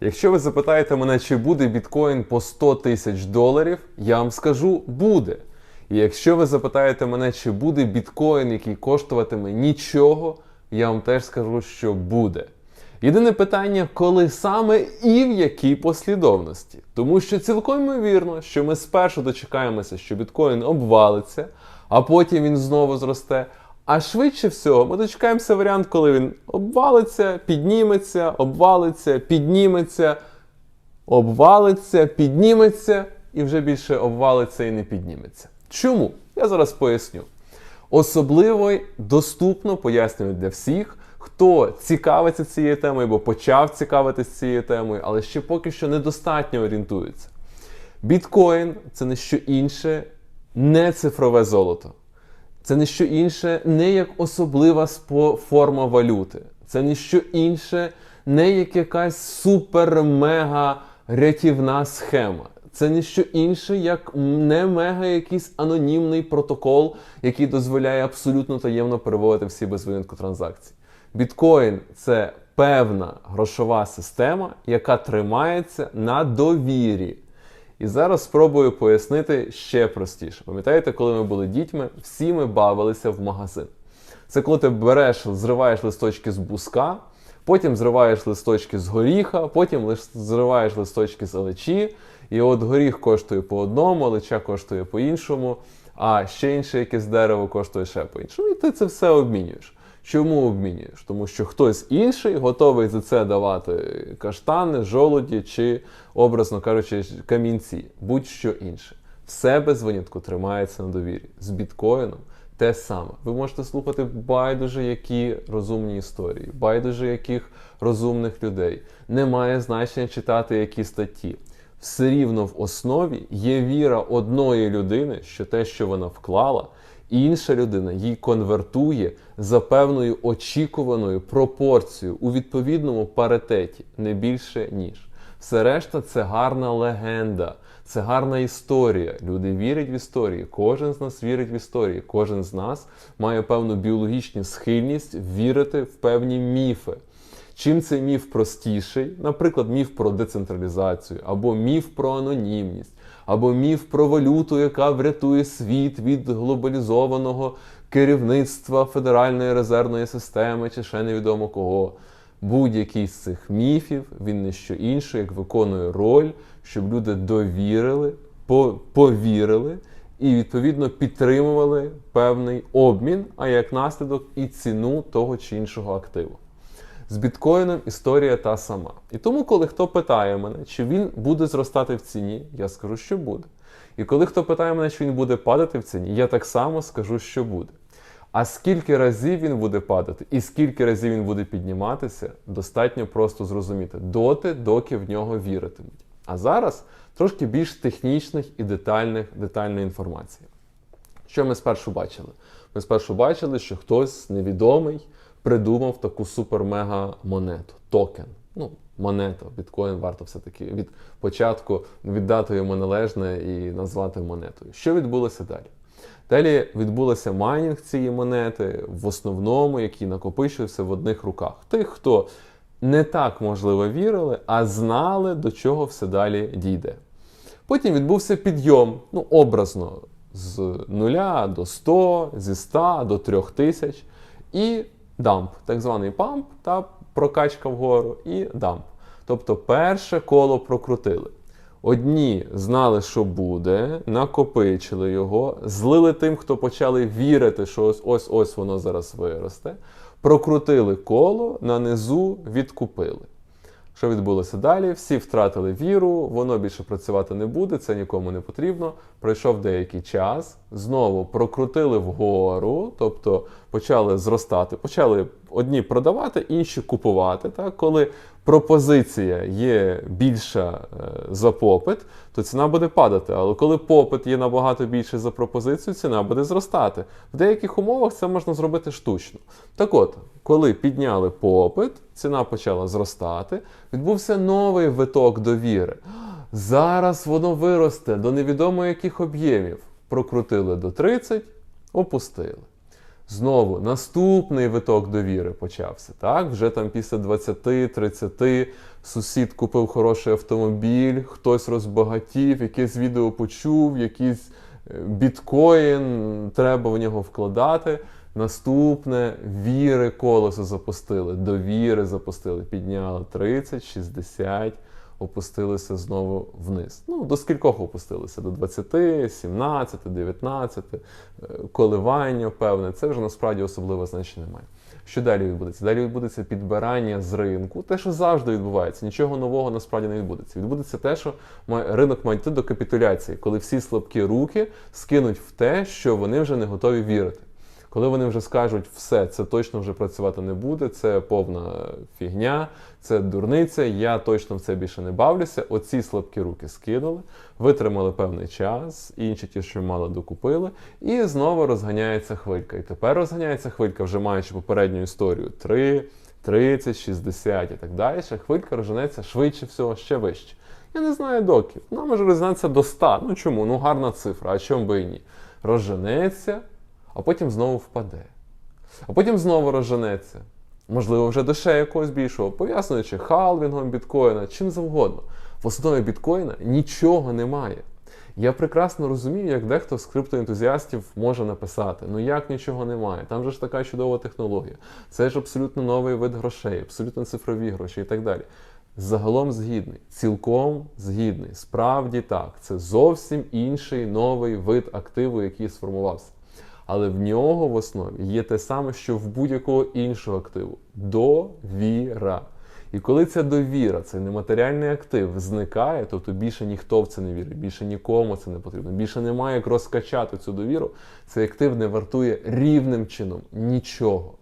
Якщо ви запитаєте мене, чи буде біткоін по 100 тисяч доларів, я вам скажу буде. І якщо ви запитаєте мене, чи буде біткоін, який коштуватиме нічого, я вам теж скажу, що буде. Єдине питання, коли саме і в якій послідовності. Тому що цілком ймовірно, що ми спершу дочекаємося, що біткоін обвалиться, а потім він знову зросте. А швидше всього, ми дочекаємося варіант, коли він обвалиться, підніметься, обвалиться, підніметься, обвалиться, підніметься і вже більше обвалиться і не підніметься. Чому? Я зараз поясню. Особливо доступно пояснюю для всіх, хто цікавиться цією темою або почав цікавитися цією темою, але ще поки що недостатньо орієнтується. Біткоін це не що інше, не цифрове золото. Це не що інше, не як особлива форма валюти. Це не що інше, не як якась супер-мега рятівна схема. Це не що інше, як не мега якийсь анонімний протокол, який дозволяє абсолютно таємно переводити всі без винятку транзакції. Біткоін це певна грошова система, яка тримається на довірі. І зараз спробую пояснити ще простіше. Пам'ятаєте, коли ми були дітьми, всі ми бавилися в магазин. Це коли ти береш, зриваєш листочки з буска, потім зриваєш листочки з горіха, потім зриваєш листочки з алечі. І от горіх коштує по одному, алеча коштує по іншому, а ще інше якесь дерево коштує ще по іншому. І ти це все обмінюєш. Чому обмінюєш? Тому що хтось інший готовий за це давати каштани, жолуді чи, образно кажучи, камінці, будь-що інше. Все без винятку тримається на довірі. З біткоїном те саме. Ви можете слухати байдуже які розумні історії, байдуже яких розумних людей. Немає значення читати які статті. Все рівно в основі є віра одної людини, що те, що вона вклала, інша людина їй конвертує за певною очікуваною пропорцією у відповідному паритеті, не більше ніж. Все решта це гарна легенда, це гарна історія. Люди вірять в історії. Кожен з нас вірить в історії. Кожен з нас має певну біологічну схильність вірити в певні міфи. Чим цей міф простіший, наприклад, міф про децентралізацію, або міф про анонімність, або міф про валюту, яка врятує світ від глобалізованого керівництва Федеральної резервної системи, чи ще невідомо кого. Будь-який з цих міфів він не що інше, як виконує роль, щоб люди довірили, повірили і відповідно підтримували певний обмін, а як наслідок і ціну того чи іншого активу. З біткоїном історія та сама. І тому, коли хто питає мене, чи він буде зростати в ціні, я скажу, що буде. І коли хто питає мене, чи він буде падати в ціні, я так само скажу, що буде. А скільки разів він буде падати і скільки разів він буде підніматися, достатньо просто зрозуміти доти, доки в нього віритимуть. А зараз трошки більш технічних і детальних, детальної інформації. Що ми спершу бачили? Ми спершу бачили, що хтось невідомий придумав таку супер-мега монету, токен. Ну, монета, біткоін варто все-таки від початку віддати йому належне і назвати монетою. Що відбулося далі? Далі відбулося майнінг цієї монети, в основному, який накопичився в одних руках. Тих, хто не так можливо вірили, а знали, до чого все далі дійде. Потім відбувся підйом, ну, образно, з 0 до 100, зі 100 до 3000 і дамп, так званий памп та прокачка вгору і дамп. Тобто перше коло прокрутили. Одні знали, що буде, накопичили його, злили тим, хто почали вірити, що ось ось ось воно зараз виросте. Прокрутили коло, на низу відкупили. Що відбулося далі? Всі втратили віру, воно більше працювати не буде, це нікому не потрібно. Пройшов деякий час, знову прокрутили вгору, тобто почали зростати, почали одні продавати, інші купувати. Так? Коли пропозиція є більша е, за попит, то ціна буде падати. Але коли попит є набагато більший за пропозицію, ціна буде зростати. В деяких умовах це можна зробити штучно. Так от, коли підняли попит, ціна почала зростати, відбувся новий виток довіри. Зараз воно виросте до невідомо яких об'ємів. Прокрутили до 30, опустили. Знову наступний виток довіри почався. Так, вже там після 20-30 сусід купив хороший автомобіль, хтось розбагатів, якесь відео почув, якийсь е, біткоін, треба в нього вкладати. Наступне віри колесо запустили, довіри запустили, підняли 30, 60, опустилися знову вниз. Ну, до скількох опустилися? До 20, 17, 19, е, коливання певне. Це вже насправді особливо значення немає. Що далі відбудеться? Далі відбудеться підбирання з ринку, те, що завжди відбувається. Нічого нового насправді не відбудеться. Відбудеться те, що має- ринок має йти до капітуляції, коли всі слабкі руки скинуть в те, що вони вже не готові вірити. Коли вони вже скажуть, все, це точно вже працювати не буде, це повна фігня, це дурниця, я точно в це більше не бавлюся. Оці слабкі руки скинули, витримали певний час, інші ті, що мало, докупили, і знову розганяється хвилька. І тепер розганяється хвилька, вже маючи попередню історію 3, 30, 60 і так далі. Хвилька розженеться швидше всього, ще вище. Я не знаю доки. Вона може розганятися до 100. Ну чому? Ну гарна цифра, а чому би і ні? Розженеться, а потім знову впаде. А потім знову розженеться. Можливо, вже до ще якогось більшого, пов'язуючи халвінгом біткоїна, чим завгодно. В основі біткоїна нічого немає. Я прекрасно розумію, як дехто з криптоентузіастів може написати: ну як нічого немає, там же ж така чудова технологія, це ж абсолютно новий вид грошей, абсолютно цифрові гроші і так далі. Загалом згідний, цілком згідний. Справді так, це зовсім інший новий вид активу, який сформувався. Але в нього в основі є те саме, що в будь-якого іншого активу довіра. І коли ця довіра, цей нематеріальний актив зникає, тобто більше ніхто в це не вірить, більше нікому це не потрібно, більше немає як розкачати цю довіру, цей актив не вартує рівним чином нічого.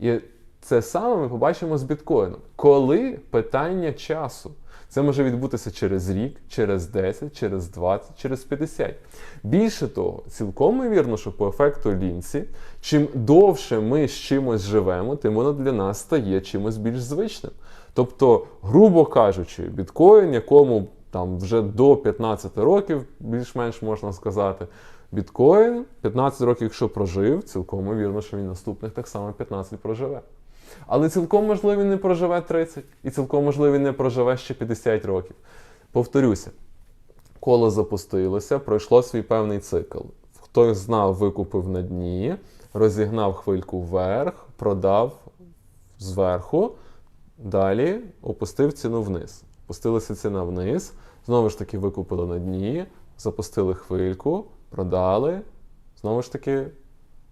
І це саме ми побачимо з біткоїном. Коли питання часу. Це може відбутися через рік, через 10, через 20, через 50. Більше того, цілком ймовірно, що по ефекту лінці, чим довше ми з чимось живемо, тим воно для нас стає чимось більш звичним. Тобто, грубо кажучи, біткоін, якому там вже до 15 років, більш-менш можна сказати, біткоін 15 років, якщо прожив, цілком ймовірно, що він наступних так само 15 проживе. Але цілком можливо він не проживе 30, і цілком можливо він не проживе ще 50 років. Повторюся, коло запустилося, пройшло свій певний цикл. Хтось знав, викупив на дні, розігнав хвильку вверх, продав зверху, далі опустив ціну вниз. Опустилася ціна вниз, знову ж таки викупили на дні, запустили хвильку, продали, знову ж таки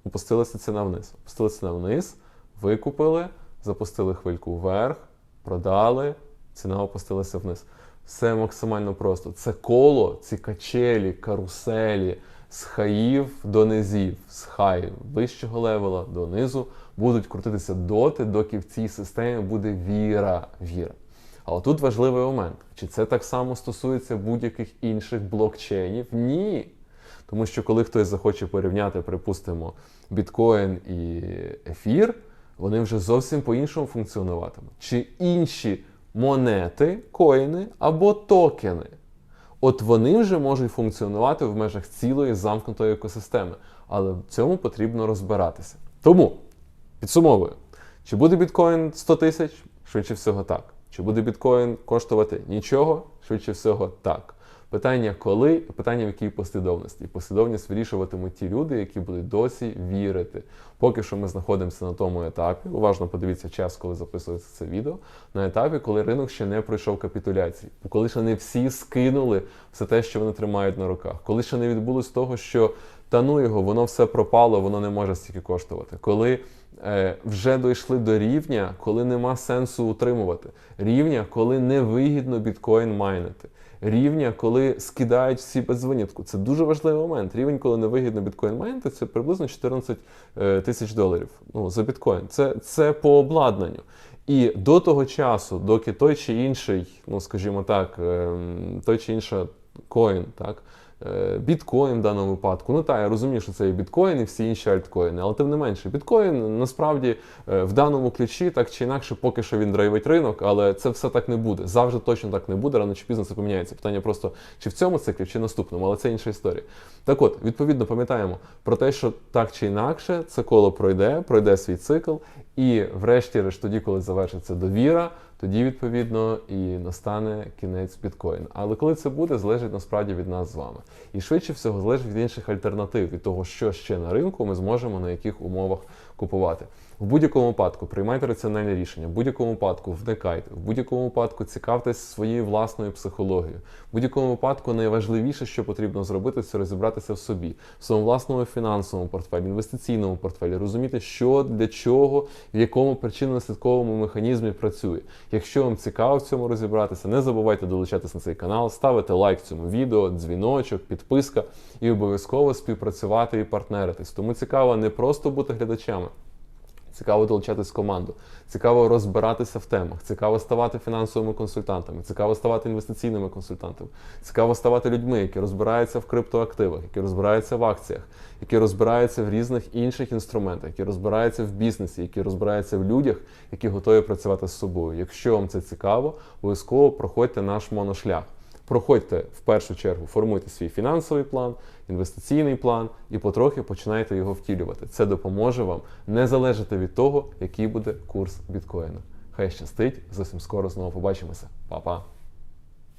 опустилася ціна вниз. Опустилася ціна вниз, викупили, запустили хвильку вверх, продали, ціна опустилася вниз. Все максимально просто. Це коло, ці качелі, каруселі з хаїв до низів, з хай вищого левела до низу будуть крутитися доти, доки в цій системі буде віра. віра. Але тут важливий момент: чи це так само стосується будь-яких інших блокчейнів? Ні. Тому що коли хтось захоче порівняти, припустимо, біткоін і ефір, вони вже зовсім по-іншому функціонуватимуть. Чи інші монети, коїни або токени. От вони вже можуть функціонувати в межах цілої замкнутої екосистеми, але в цьому потрібно розбиратися. Тому підсумовую: чи буде біткоін 100 тисяч? Швидше всього так. Чи буде біткоін коштувати нічого? Швидше всього так. Питання коли, питання в якій послідовності. Послідовність вирішуватимуть ті люди, які будуть досі вірити. Поки що ми знаходимося на тому етапі. Уважно подивіться час, коли записується це відео. На етапі, коли ринок ще не пройшов капітуляції, коли ще не всі скинули все те, що вони тримають на руках, коли ще не відбулось того, що та ну його, воно все пропало, воно не може стільки коштувати. Коли е, вже дійшли до рівня, коли нема сенсу утримувати, рівня, коли невигідно біткоін майнити. Рівня, коли скидають всі без винятку. Це дуже важливий момент. Рівень, коли невигідно біткоін майнити, це приблизно 14 е, тисяч доларів ну, за біткоін. Це, це по обладнанню. І до того часу, доки той чи інший, ну скажімо так, ем, той чи інша коін, так, біткоін в даному випадку. Ну так, я розумію, що це і біткоін, і всі інші альткоїни, але тим не менше, біткоін насправді е, в даному ключі так чи інакше, поки що він драйвить ринок, але це все так не буде. Завжди точно так не буде. Рано чи пізно це поміняється. Питання просто чи в цьому циклі, чи наступному, але це інша історія. Так от, відповідно, пам'ятаємо про те, що так чи інакше це коло пройде, пройде свій цикл, і врешті-решт, тоді, коли завершиться довіра, тоді відповідно і настане кінець біткоїна. Але коли це буде, залежить насправді від нас з вами. І швидше всього залежить від інших альтернатив, від того, що ще на ринку ми зможемо на яких умовах купувати. В будь-якому випадку приймайте раціональне рішення, в будь-якому випадку вникайте, в будь-якому випадку цікавтесь своєю власною психологією. В будь-якому випадку найважливіше, що потрібно зробити, це розібратися в собі, в своєму власному фінансовому портфелі, інвестиційному портфелі, розуміти, що для чого, в якому причинно-наслідковому механізмі працює. Якщо вам цікаво в цьому розібратися, не забувайте долучатися на цей канал, ставити лайк цьому відео, дзвіночок, підписка і обов'язково співпрацювати і партнеритись. Тому цікаво не просто бути глядачами. Цікаво долучатись в команду, цікаво розбиратися в темах, цікаво ставати фінансовими консультантами, цікаво ставати інвестиційними консультантами, цікаво ставати людьми, які розбираються в криптоактивах, які розбираються в акціях, які розбираються в різних інших інструментах, які розбираються в бізнесі, які розбираються в людях, які готові працювати з собою. Якщо вам це цікаво, обов'язково проходьте наш моношлях. Проходьте в першу чергу, формуйте свій фінансовий план, інвестиційний план і потрохи починайте його втілювати. Це допоможе вам не залежати від того, який буде курс біткоїна. Хай щастить, зовсім скоро знову побачимося. Па-па!